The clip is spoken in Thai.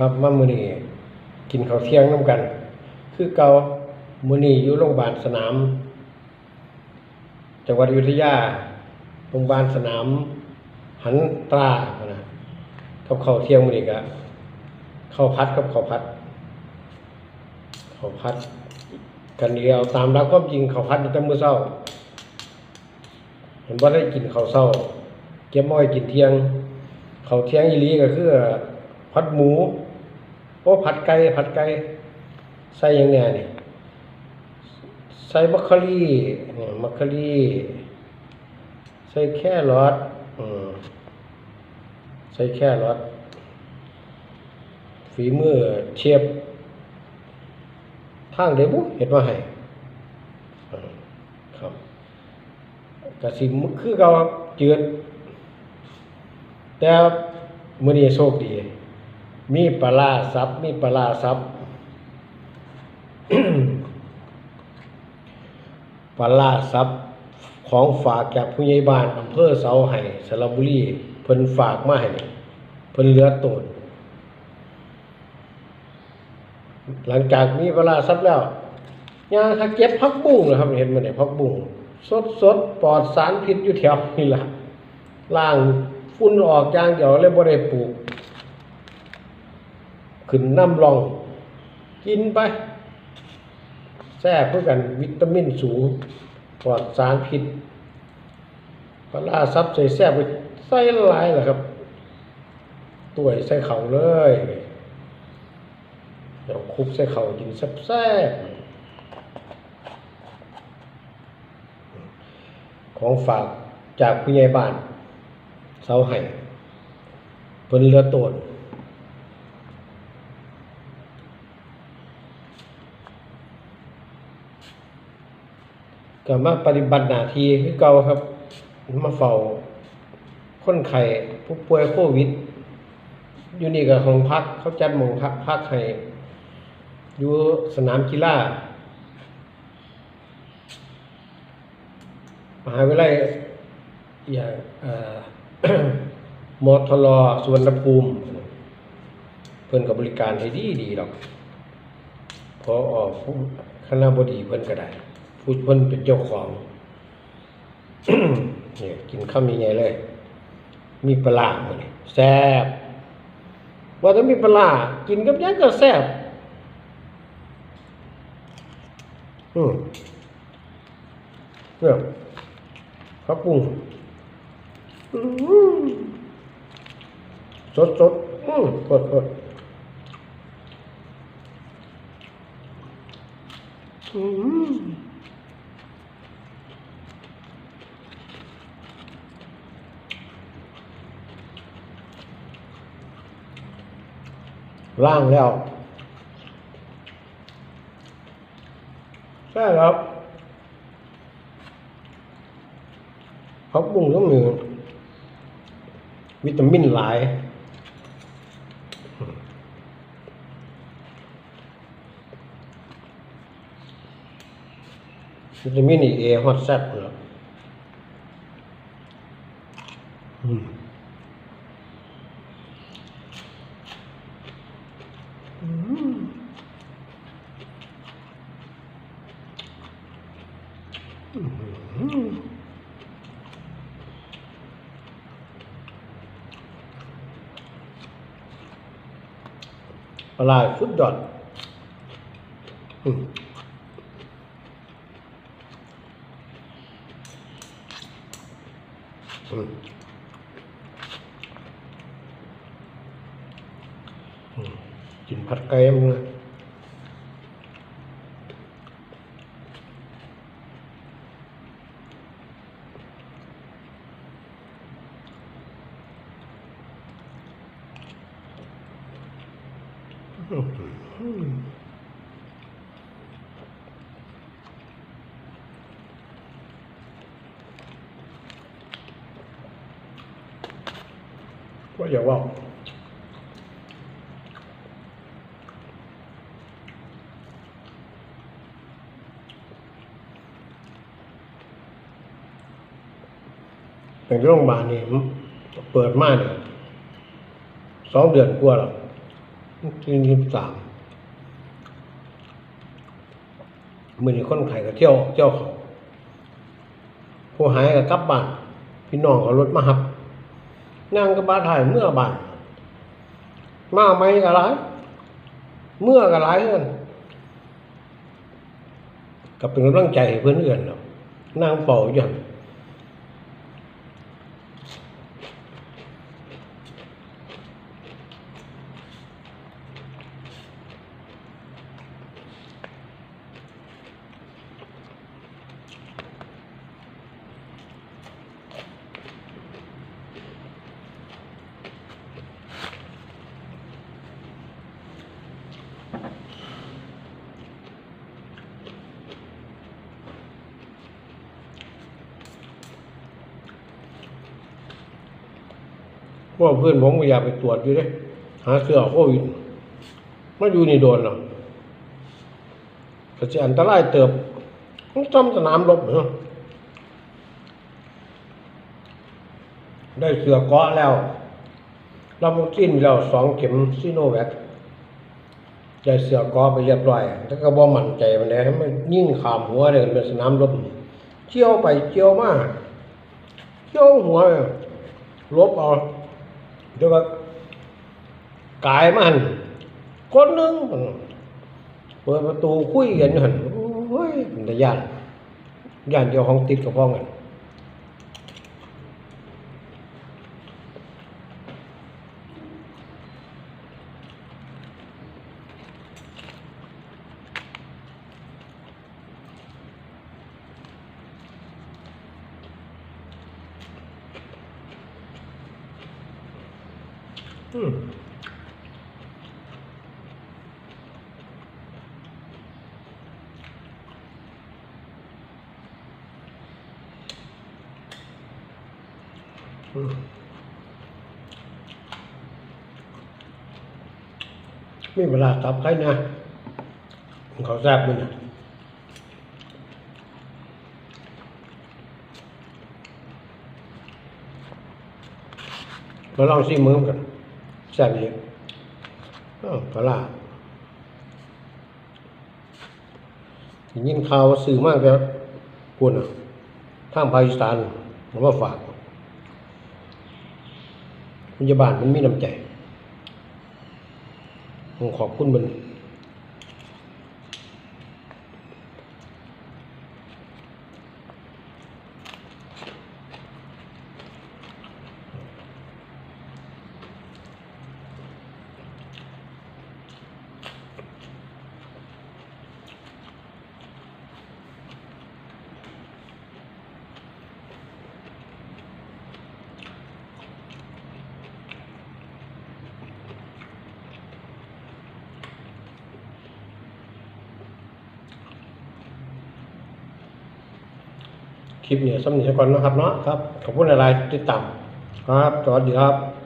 ครับมามือนี้กินข้าวเที่ยงนํกัน คือเกามือนี้อยู่โรงพยาบาลสนาม จังหวัดอยุธยาโรงพยาบาลสนาม หันตรานะกับข้าวเที่ยงมือนี้ก็ข้าวผัดกับข้าวผัดข้าวผัด กันเดียวตามรักความจริงข้าวผัดนี่แต่มื้อเช้าเห็นว่าได้กินข้าวเช้า เก็บมาไว้กินเที่ยงข้าวเที่ยงอีหลีก็คือผัดหมู โอ้ผัดไก่ผัดไก่ใส่หยังแหน่นี่ใส่มักคารีเนี่ยมัคารีใส่แครอทอืมใส่แครอทฝีมือเชฟทางเดบุเฮ็ดมาให้ครับกระสิคือเก่าจืดแต่มื้อนี้โชคดี มีปลาร้าซับมีปลาร้าซับปลาร้าซับของฝากจากผู้ใหญ่บ้านอำเภอเสาไห้สระบุรีเพิ่นฝากมาให้เพิ่นเหลือโตนหลังจากมีปลาร้าซับแล้วยางถ้าเก็บผักบุ้งนะครับเห็นมั้ยเนี่ยผักบุ้งสดสดปลอดสารพิษอยู่แถวนี่แหละล้างฝุ่นออกอย่างเดียวเลยบ่ได้ปลูก ขึ้นน้ำรอง กินไปแซ่เพื่อกันวิตามินสูงปลอดสารพิษปลาร้าซับใส่แซ่บไปใส่หลายล่ะครับตัวใส่เข่าเลยเดี๋ยวคุกใส่เข่ากินแซ่บของฝากจากผู้ใหญ่บ้านเสาไห้เพิ่นเรือโตน ก็มาปฏิบัติหน้าที่คือเก่าครับ มาเฝ้าคนไข้ผู้ป่วยโควิด อยู่นี่ก็ของพักเขาจัดหมองพักพักให้อยู่สนามกีฬามหาวิทยาลัยอย่างอ่อมอทลอสุวรรณภูมิ เพิ่อนกับบริการให้ดีดีดอกพอออกคณะบดีเพิ่อนก็ได้ ผู้เพิ่นเป็นเจ้าของเนี่ยกินข้าวมีไงเลย มีปลาร้าหมดแซ่บว่าถ้ามีปลากินกับยังก็แซ่บอืมเนี่ยข้าวปรุงสดสดอืมสดสดอืม ล่างแล้วใช่ครับผักบุ้งก็มีวิตามินหลายวิตามินเอฮอตแซ่บเหรออืมอืมอืม ปลาสุดยอดอืมอืมอืมกินผัดไก่มึงนะ ว่าอย่าว่าเป็นโรงพยาบาลนี่เปิดมาเนี่ยสองเดือนกว่าแล้ว ที่ยี่สิบสามมือนี้คนไข้ก็เที่ยวเที่ยวเขาผู้หายก็กลับบ้านพี่น้องก็รถมาหับนั่งกับบาถ่ายเมื่อบ้านมาไม่ก็หลายเมื่อก็หลายเพื่อนก็เป็นกำลังใจให้เพื่อนเอื่อนเนาะนั่งเป่าอย่าง พ วกเพื่อนผมก็อยากไปตรวจอยู่เลยหาเสื้อโควิดมาอยู่นี่โดนหรอกก็จะอันตรายเติบต้องจำสนามรบเนาะได้เสือเกาะแล้วเรับวัคซีนแล้วสองเข็มซีโนแวคได้เสือเกาะไปเรียบร้อยแต่ก็บ่มั่นใจมันเลยมันยิ่งขามหัวเลยเป็นสนามรบเชี่ยวไปเชี่ยวมาเชี่ยวหัวลบเอา เดี๋ยวก็กายมันคนหนึ่งเปิดประตูคุยกันอยู่หันโอ้ยมันแต่ย่านยานเจ้าของติดกับพ่องกัน อืมอืมมีเวลาตับใครนะเขาแซบมันนะมาลองซิมือกัน ซ่บดีอ้าวปลาร้ายินข่าวสื่อมากแล้วพูดนะทางภาคอีสานผมว่าฝากพยาบาลมันมีน้ำใจผมขอบคุณมัน คลิปนี้สำเนียงก่อนนะครับเนาะครับขอบคุณอะไรติดตามครับสวัสดีครับ